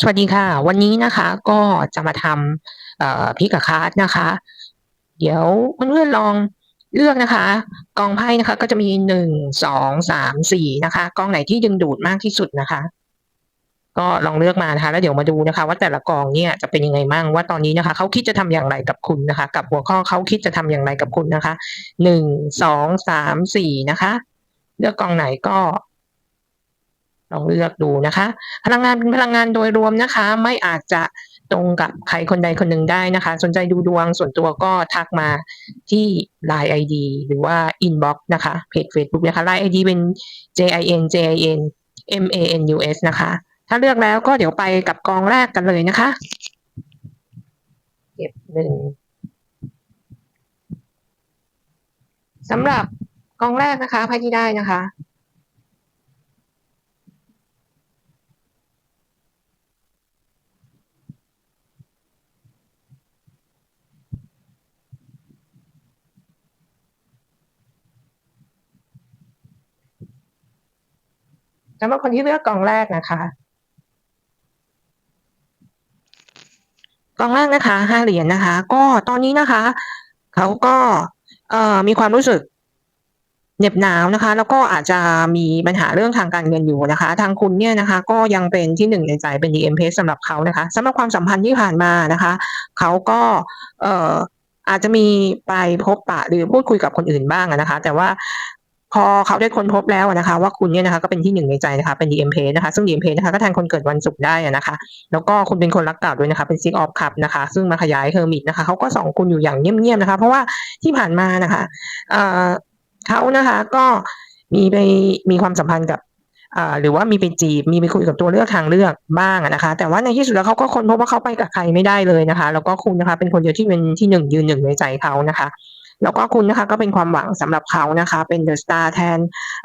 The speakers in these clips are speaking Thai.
สวัสดีค่ะ วันนี้นะคะก็จะมาทำพิกคาร์ดนะคะ เดี๋ยวเพื่อนๆลองเลือกนะคะ กองไพ่นะคะ ก็จะมีหนึ่งสองสามสี่นะคะ กองไหนที่ดึงดูดมากที่สุดนะคะ ก็ลองเลือกมานะคะ แล้วเดี๋ยวมาดูนะคะ ว่าแต่ละกองเนี่ยจะเป็นยังไงบ้างว่าตอนนี้นะคะเขาคิดจะทำอย่างไรกับคุณนะคะ กับหัวข้อเขาคิดจะทำอย่างไรกับคุณนะคะหนึ่งสองสามสี่นะคะ เลือกกองไหนก็ ลองเลือกดูนะคะ พลังงานเป็นพลังงานโดยรวมนะคะ ไม่อาจจะตรงกับใครคนใดคนหนึ่งได้นะคะ สนใจดูดวงส่วนตัวก็ทักมาที่ Line ID หรือว่า Inbox นะคะ เพจ Facebook นะคะ Line ID เป็น J I N J I N M A N U S นะคะ ถ้าเลือกแล้วก็เดี๋ยวไปกับกองแรกกันเลยนะคะ เก็บหนึ่งสำหรับกองแรกนะคะไพ่ที่ได้นะคะ สำหรับคนที่เลือกกองแรกนะคะ กองแรกนะคะห้าเหรียญนะคะ ก็ตอนนี้นะคะ เขาก็เอ่อมีความรู้สึกเหน็บหนาวนะคะ แล้วก็อาจจะมีปัญหาเรื่องทางการเงินอยู่นะคะ ทางคุณเนี่ยนะคะ ก็ยังเป็นที่หนึ่งในใจเป็น DM p สำหรับเขานะคะสำหรับความสัมพันธ์ที่ผ่านมานะคะ เขาก็เอ่ออาจจะมีไปพบปะหรือพูดคุยกับคนอื่นบ้างนะคะ แต่ว่า พอเขาได้ค้นพบแล้วนะคะ ว่าคุณเนี่ยนะคะก็เป็นที่หนึ่งในใจนะคะเป็น DM p นะคะซึ่ง DM p นะคะก็แทนคนเกิดวันศุกร์ได้นะคะ แล้วก็คุณเป็นคนรักเก่าด้วยนะคะเป็นซิกออฟคัพนะคะ ซึ่งมาขยายเฮอร์มิตนะคะเขาก็ส่องคุณอยู่อย่างเงียบๆนะคะ เพราะว่าที่ผ่านมานะคะเอ่อเขานะคะก็มีไปมีความสัมพันธ์กับหรือว่ามีไปจีบมีไปคุยกับตัวเลือกทางเลือกบ้างนะคะ แต่ว่าในที่สุดแล้วเขาก็ค้นพบว่าเขาไปกับใครไม่ได้เลยนะคะ แล้วก็คุณนะคะเป็นคนเดียวที่เป็นที่หนึ่งยืนหนึ่งในใจเขานะคะ แล้วก็คุณนะคะก็เป็นความหวังสำหรับเขานะคะ เป็นเดอะสตาร์แทน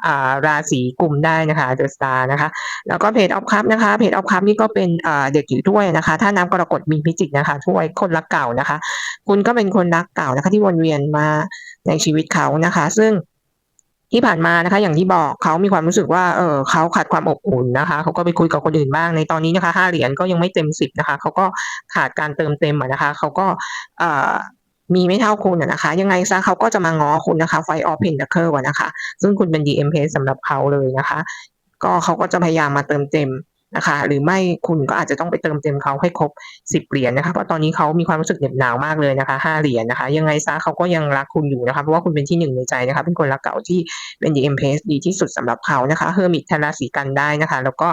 อ่าราศีกลุ่มได้นะคะเดอะสตาร์นะคะ แล้วก็เพจออฟคัพนะคะเพจออฟคัพนี่ก็เป็นอ่าเด็กอยู่ด้วยนะคะ ถ้าน้ำกรกฎมีพิจิกนะคะช่วยคนรักเก่านะคะ คุณก็เป็นคนรักเก่านะคะ ที่วนเวียนมาในชีวิตเขานะคะ ซึ่งที่ผ่านมานะคะ อย่างที่บอกเขามีความรู้สึกว่าเออเขาขาดความอบอุ่นนะคะเขาก็ไปคุยกับคนอื่นบ้างในตอนนี้นะคะห้าเหรียญก็ยังไม่เต็มสิบนะคะเขาก็ขาดการเติมเต็มอะนะคะเขาก็เอ่อ มีไม่เท่าคุณนะคะ ยังไงซะเขาก็จะมาง้อคุณนะคะไฟออฟเพนเดอร์นะคะ ซึ่งคุณเป็น DM p สำหรับเขาเลยนะคะ ก็เขาก็จะพยายามมาเติมเต็มนะคะ หรือไม่คุณก็อาจจะต้องไปเติมเต็มเขาให้ครบสิบเหรียญนะคะเพราะตอนนี้เขามีความรู้สึกเหน็บหนาวมากเลยนะคะห้าเหรียญนะคะ ยังไงซะเขาก็ยังรักคุณอยู่นะคะเพราะว่าคุณเป็นที่หนึ่งในใจนะคะ เป็นคนรักเก่าที่เป็น DM p ดีที่สุดสำหรับเขานะคะเฮอร์มิตแทนราศีกันได้นะคะ แล้วก็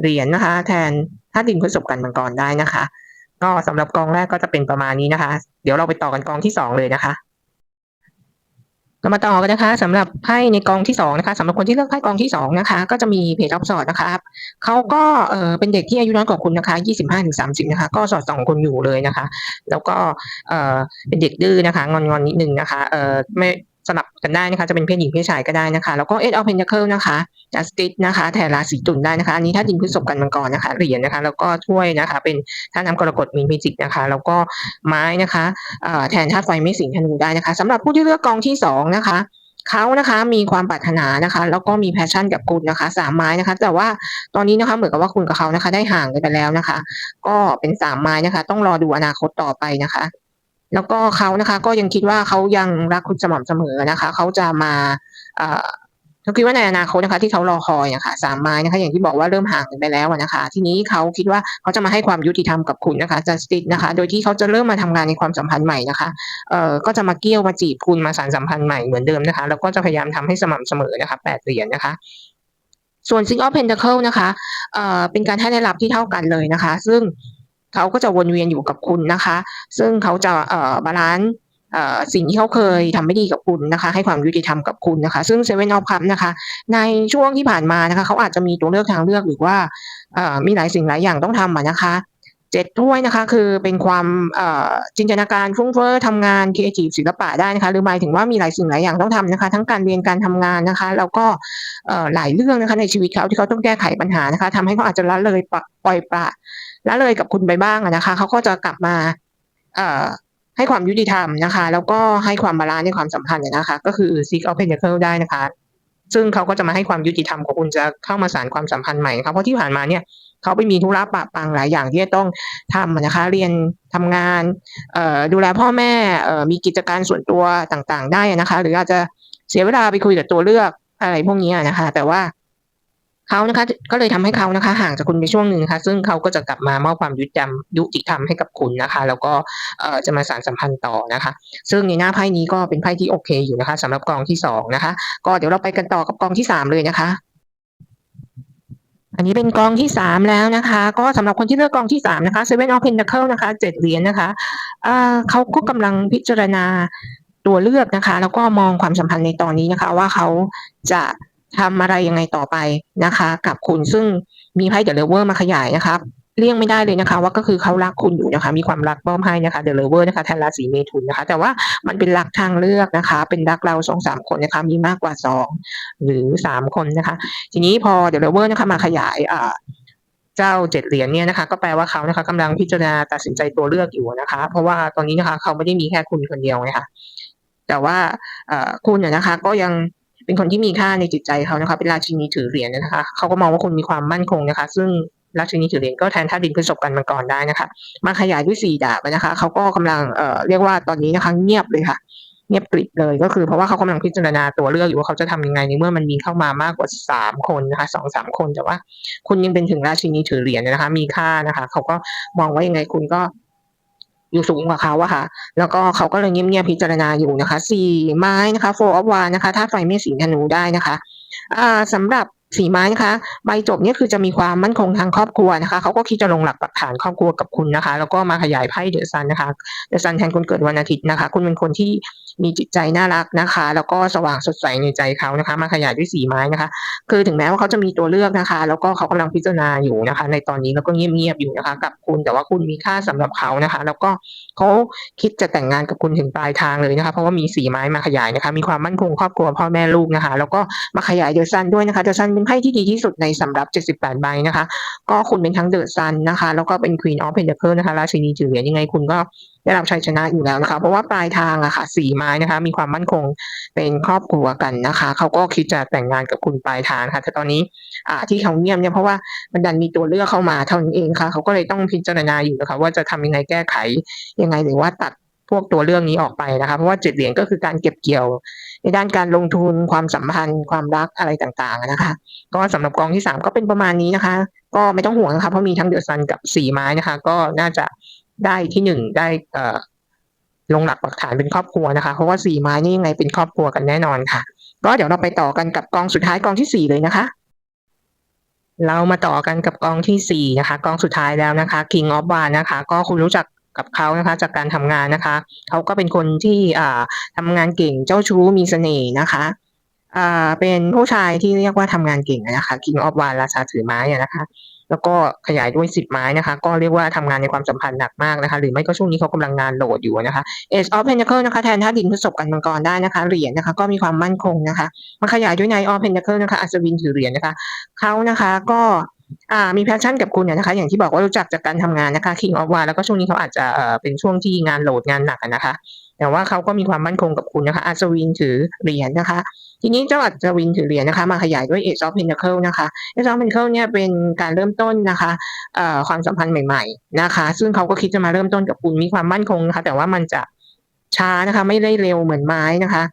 เหรียญนะคะ แทนถ้าดินพฤษภกันมังกรได้นะคะ ก็สำหรับกองแรกก็จะเป็นประมาณนี้นะคะ เดี๋ยวเราไปต่อกันกองที่สองเลยนะคะเรามาต่อกันนะคะสำหรับไพ่ในกองที่สองนะคะสำหรับคนที่เลือกไพ่กองที่สองนะคะ ก็จะมีเพจออฟสอดนะคะเขาก็เออเป็นเด็กที่อายุน้อยกว่าคุณนะคะยี่สิบห้าถึงสามสิบนะคะ ก็สอดส่องคุณอยู่เลยนะคะ แล้วก็เออเป็นเด็กดื้อนะคะ งอนงอนนิดนึงนะคะเออไม่ สลับกันได้นะคะ จะเป็นเพศหญิงเพศชายก็ได้นะคะ แล้วก็เอ็ดออฟเพนเคิลนะคะจัสติสนะคะแทนราศีตุลได้นะคะ อันนี้ถ้าดินพฤษภกันมังกรนะคะเหรียญนะคะ แล้วก็ถ้วยนะคะ เป็นถ้าน้ำกรกฎมีนพิจิกนะคะ แล้วก็ไม้นะคะแทนธาตุไฟไม่สิงธนูได้นะคะสำหรับผู้ที่เลือกกองที่สองนะคะเขานะคะมีความปรารถนานะคะ แล้วก็มีแพชชั่นกับคุณนะคะสามไม้นะคะ แต่ว่าตอนนี้นะคะเหมือนกับว่าคุณกับเขานะคะ ได้ห่างกันไปแล้วนะคะ ก็เป็นสามไม้นะคะ ต้องรอดูอนาคตต่อไปนะคะ แล้วก็เขานะคะก็ยังคิดว่าเขายังรักคุณสม่ำเสมอนะคะเขาจะมาเอ่อเขาคิดว่าในอนาคตนะคะที่เขารอคอยนะคะสามไม้นะคะอย่างที่บอกว่าเริ่มห่างกันไปแล้วนะคะ ทีนี้เขาคิดว่าเขาจะมาให้ความยุติธรรมกับคุณนะคะจัสติสนะคะ โดยที่เขาจะเริ่มมาทำงานในความสัมพันธ์ใหม่นะคะเอ่อก็จะมาเกี่ยวมาจีบคุณมาสานสัมพันธ์ใหม่เหมือนเดิมนะคะ แล้วก็จะพยายามทำให้สม่ำเสมอนะคะแปดเหรียญนะคะส่วน Six of Pentacle นะคะเอ่อเป็นการให้ได้รับที่เท่ากันเลยนะคะ ซึ่ง เขาก็จะวนเวียนอยู่กับคุณนะคะ ซึ่งเขาจะเอ่อบาลานซ์เอ่อสิ่งที่เขาเคยทำไม่ดีกับคุณนะคะ ให้ความยุติธรรมกับคุณนะคะ ซึ่ง Seven of Cups นะคะ ในช่วงที่ผ่านมานะคะ เขาอาจจะมีตัวเลือกทางเลือกหรือว่าเอ่อมีหลายสิ่งหลายอย่างต้องทำนะคะเจ็ดถ้วยนะคะ คือเป็นความจินตนาการฟุ้งเฟ้อทำงานครีเอทีฟศิลปะได้นะคะ หรือหมายถึงว่ามีหลายสิ่งหลายอย่างต้องทำนะคะ ทั้งการเรียนการทำงานนะคะ แล้วก็หลายเรื่องนะคะในชีวิตเขาที่เขาต้องแก้ไขปัญหานะคะทำให้เขาอาจจะละเลยปะปล่อยปละ ละเลยกับคุณไปบ้างนะคะเขาก็จะกลับมา เอ่อให้ความยุติธรรมนะคะ แล้วก็ให้ความบาลานซ์ในความสัมพันธ์นะคะ ก็คือ Six of Pentacles ได้นะคะ ซึ่งเขาก็จะมาให้ความยุติธรรมของคุณจะเข้ามาสานความสัมพันธ์ใหม่ครับเพราะที่ผ่านมาเนี่ยเขาไปมีธุระปะปังหลายอย่างที่จะต้องทำนะคะ เรียนทำงานเอ่อดูแลพ่อแม่เอ่อมีกิจการส่วนตัวต่างๆ ได้นะคะ หรืออาจจะเสียเวลาไปคุยกับตัวเลือกอะไรพวกนี้นะคะ แต่ว่า เขานะคะ ก็เลยทำให้เขานะคะ ห่างจากคุณไปช่วงหนึ่งนะคะ ซึ่งเขาก็จะกลับมามอบความยุติธรรมยุติธรรมให้กับคุณนะคะ แล้วก็เจะมาสานสัมพันธ์ต่อนะคะ ซึ่งในหน้าไพ่นี้ก็เป็นไพ่ที่โอเคอยู่นะคะสำหรับกองที่2นะคะ ก็เดี๋ยวเราไปกันต่อกับกองที่3เลยนะคะอันนี้เป็นกองที่3แล้วนะคะ ก็สำหรับคนที่เลือกกองที่3นะคะ Seven of Pentacles นะคะ7เหรียญนะคะเขาก็กำลังพิจารณาตัวเลือกนะคะ แล้วก็มองความสัมพันธ์ในตอนนี้นะคะ ว่าเขาจะ ทำอะไรยังไงต่อไปนะคะ กับคุณซึ่งมีไพ่ The Lover มาขยายนะคะเลี่ยงไม่ได้เลยนะคะ ว่าก็คือเขารักคุณอยู่นะคะ มีความรักมอบให้นะคะ The Lover นะคะแทนราศีเมถุนนะคะ แต่ว่ามันเป็นรักทางเลือกนะคะ เป็นรักเรา2-3คนนะคะ มีมากกว่า2หรือ3คนนะคะ ทีนี้พอ The Lover นะคะมาขยายอ่าเจ้า7เหรียญเนี่ยนะคะก็แปลว่าเขานะคะกำลังพิจารณาตัดสินใจตัวเลือกอยู่นะคะ เพราะว่าตอนนี้นะคะเขาไม่ได้มีแค่คุณคนเดียวไงคะแต่ว่าเอ่อคุณอะนะคะ ก็ยัง เป็นคนที่มีค่าในจิตใจเขานะคะ เป็นราชินีถือเหรียญนะคะ เขาก็มองว่าคุณมีความมั่นคงนะคะ ซึ่งราชินีถือเหรียญก็แทนธาดินพฤษภกันมังกรได้นะคะ มาขยายด้วย4ดาบนะคะ เขาก็กำลังเอ่อเรียกว่าตอนนี้นะคะเงียบเลยค่ะเงียบกริบเลยก็คือเพราะว่าเขากำลังพิจารณาตัวเลือกอยู่ว่าเขาจะทำยังไงในเมื่อมันมีเข้ามามากกว่า3คนนะคะ2-3คนแต่ว่า คุณยังเป็นถึงราชินีถือเหรียญนะคะ มีค่านะคะ เขาก็มองว่ายังไงคุณก็ อยู่สูงกว่าเขาอะค่ะ แล้วก็เขาก็เลยเงียบๆพิจารณาอยู่นะคะสี่ไม้นะคะ Four of Wands นะคะถ้าไฟไม่สิงธนูได้นะคะอ่าสำหรับสีไม้นะคะใบจบเนี่ยคือจะมีความมั่นคงทางครอบครัวนะคะเขาก็คิดจะลงหลักปักฐานครอบครัวกับคุณนะคะ แล้วก็มาขยายไพ่เดอะซันะคะ The Sun แทนคนเกิดวันอาทิตย์นะคะ คุณเป็นคนที่ มีจิตใจน่ารักนะคะ แล้วก็สว่างสดใสในใจเขานะคะ มาขยายด้วย4ไม้นะคะ คือถึงแม้ว่าเขาจะมีตัวเลือกนะคะ แล้วก็เขากำลังพิจารณาอยู่นะคะ ในตอนนี้แล้วก็เงียบๆอยู่นะคะ กับคุณแต่ว่าคุณมีค่าสำหรับเขานะคะ แล้วก็เขาคิดจะแต่งงานกับคุณถึงปลายทางเลยนะคะ เพราะว่ามี4ไม้มาขยายนะคะ มีความมั่นคงครอบครัวพ่อแม่ลูกนะคะ แล้วก็มาขยาย The Sun ด้วยนะคะ The Sun เป็นไพ่ที่ดีที่สุดในสำหรับ 78 ใบนะคะ ก็คุณเป็นทั้ง The Sun นนะคะ แล้วก็เป็น Queen of Pentacles นะคะราชินีถือเหรียญยังไงคุณก็ ได้รับชัยชนะอยู่แล้วนะคะ เพราะว่าปลายทางอะค่ะ4ไม้นะคะ มีความมั่นคงเป็นครอบครัวกันนะคะ เขาก็คิดจะแต่งงานกับคุณปลายทางค่ะ แต่ตอนนี้อ่าที่เขาเงียบเนี่ยเพราะว่ามันดันมีตัวเลือกเข้ามาเท่านั้นเองค่ะ เขาก็เลยต้องพิจารณาอยู่นะคะ ว่าจะทำยังไงแก้ไขยังไงหรือว่าตัดพวกตัวเลือกนี้ออกไปนะคะ เพราะว่า7เหรียญก็คือการเก็บเกี่ยว ในด้านการลงทุนความสัมพันธ์ ความรักอะไรต่างๆนะคะ ก็สำหรับกองที่3ก็เป็นประมาณนี้นะคะ ก็ไม่ต้องห่วงนะคะเพราะมีทั้ง The Sun กับ4ไม้นะคะ ก็น่าจะ ได้ที่1ได้เอ่อลงหลักปักฐานเป็นครอบครัวนะคะ เพราะว่า4ไม้นี่ยังไงเป็นครอบครัวกันแน่นอนค่ะ ก็เดี๋ยวเราไปต่อกันกับกองสุดท้ายกองที่4เลยนะคะ เรามาต่อกันกับกองที่4นะคะกองสุดท้ายแล้วนะคะ King of w a n นะคะ ก็คุณรู้จักกับเขานะคะ จากการทำงานนะคะ เขาก็เป็นคนที่อ่าทำงานเก่งเจ้าชู้มีเสน่ห์นะคะอ่าเป็นผู้ชายที่เรียกว่าทำงานเก่งนะคะ King of w a n ราชาถือไม้นะคะ แล้วก็ขยายด้วย10ไม้นะคะ ก็เรียกว่าทำงานในความสัมพันธ์หนักมากนะคะ หรือไม่ก็ช่วงนี้เขากำลังงานโหลดอยู่นะคะ Ace of Pentacle นะคะแทนธาตุดินพฤษภกันมังกรได้นะคะ เหรียญนะคะก็มีความมั่นคงนะคะมาขยายด้วย Knight of Pentacles นะคะอัศวินถือเหรียญนะคะเขานะคะก็อ่ามี passion กับคุณอะนะคะ อย่างที่บอกว่ารู้จักจากการทำงานนะคะ King of Wands แล้วก็ช่วงนี้เขาอาจจะเอ่อเป็นช่วงที่งานโหลดงานหนักนะคะ แต่ว่าเขาก็มีความมั่นคงกับคุณนะคะ อัศวินถือเหรียญนะคะ ทีนี้เจ้าอัศวินถือเหรียญนะคะ มาขยายด้วย Ace of Pentacles นะคะ Ace of Pentacles เนี่ยเป็นการเริ่มต้นนะคะความสัมพันธ์ใหม่ ๆนะคะ ซึ่งเขาก็คิดจะมาเริ่มต้นกับคุณมีความมั่นคงนะคะ แต่ว่ามันจะช้านะคะ ไม่ได้เร็วเหมือนไม้นะคะ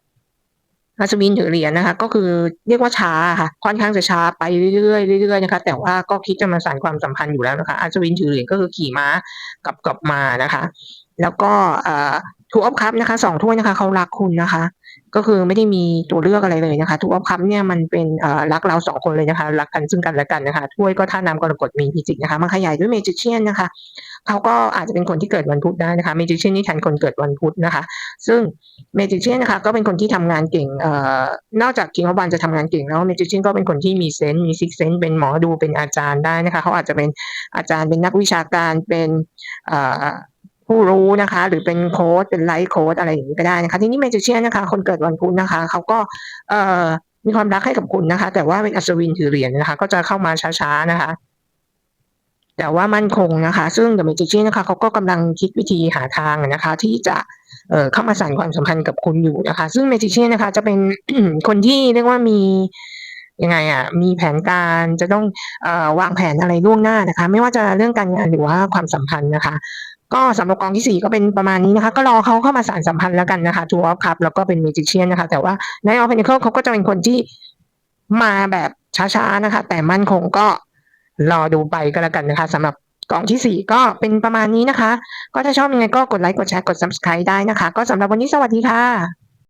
อัศวินถือเหรียญนะคะ ก็คือเรียกว่าช้าค่ะ ค่อนข้างจะช้าไปเรื่อยๆเรื่อยๆนะคะ แต่ว่าก็คิดจะมาสานความสัมพันธ์อยู่แล้วนะคะอัศวินถือเหรียญก็คือขี่ม้ากลับกลับมานะคะ แล้วก็ เอ่อ Two of Cups นะคะ2ถ้วยนะคะเขารักคุณนะคะ ก็คือไม่ได้มีตัวเลือกอะไรเลยนะคะ Two of Cups เนี่ยมันเป็นรักเรา2คนเลยนะคะรักกันซึ่งกันและกันนะคะถ้วยก็ธาน้ำกรกฎมีพิจิกนะคะมาขยายด้วย Magician นนะคะเขาก็อาจจะเป็นคนที่เกิดวันพุธได้นะคะ Magician นี่แทนคนเกิดวันพุธนะคะ ซึ่ง Magician นนะคะก็เป็นคนที่ทำงานเก่งเอ่อนอกจาก King of Wands จะทำงานเก่งแล้ว Magician ก็เป็นคนที่มีเซนส์มี Sixth Sense เป็นหมอดูเป็นอาจารย์ได้นะคะเขาอาจจะเป็นอาจารย์เป็นนักวิชาการเป็นเอ่อ ผู้รู้นะคะ หรือเป็นโคชเป็นไลฟ์โคชอะไรอย่างงี้ก็ได้นะคะ ทีนี้ Magician นะคะ คนเกิดวันพุธนะคะ เขาก็เอ่อมีความรักให้กับคุณนะคะ แต่ว่าเป็นอัศวินถือเหรียญนะคะ ก็จะเข้ามาช้าๆนะคะ แต่ว่ามั่นคงนะคะ ซึ่ง The Magician นะคะเขาก็กำลังคิดวิธีหาทางนะคะ ที่จะเอ่อเข้ามาสานความสัมพันธ์กับคุณอยู่นะคะ ซึ่ง Magician นะคะ จะเป็นคนที่เรียกว่ามียังไงอะมีแผนการจะต้องเอ่อวางแผนอะไรล่วงหน้านะคะ ไม่ว่าจะเรื่องการงานหรือว่าความสัมพันธ์นะคะ ก็สำหรับกองที่สี่ก็เป็นประมาณนี้นะคะ ก็รอเขาเข้ามาสารสัมพันธ์แล้วกันนะคะทูออฟครับแล้วก็เป็นมิจิเชียนนะคะ แต่ว่าในออฟเพนเคิลเขาก็จะเป็นคนที่มาแบบช้าๆนะคะ แต่มั่นคงก็รอดูไปก็แล้วกันนะคะสำหรับกล่องที่สี่ก็เป็นประมาณนี้นะคะ ก็ถ้าชอบยังไงก็กดไลค์ กดแชร์ กด Subscribe ได้นะคะ ก็สำหรับวันนี้สวัสดีค่ะ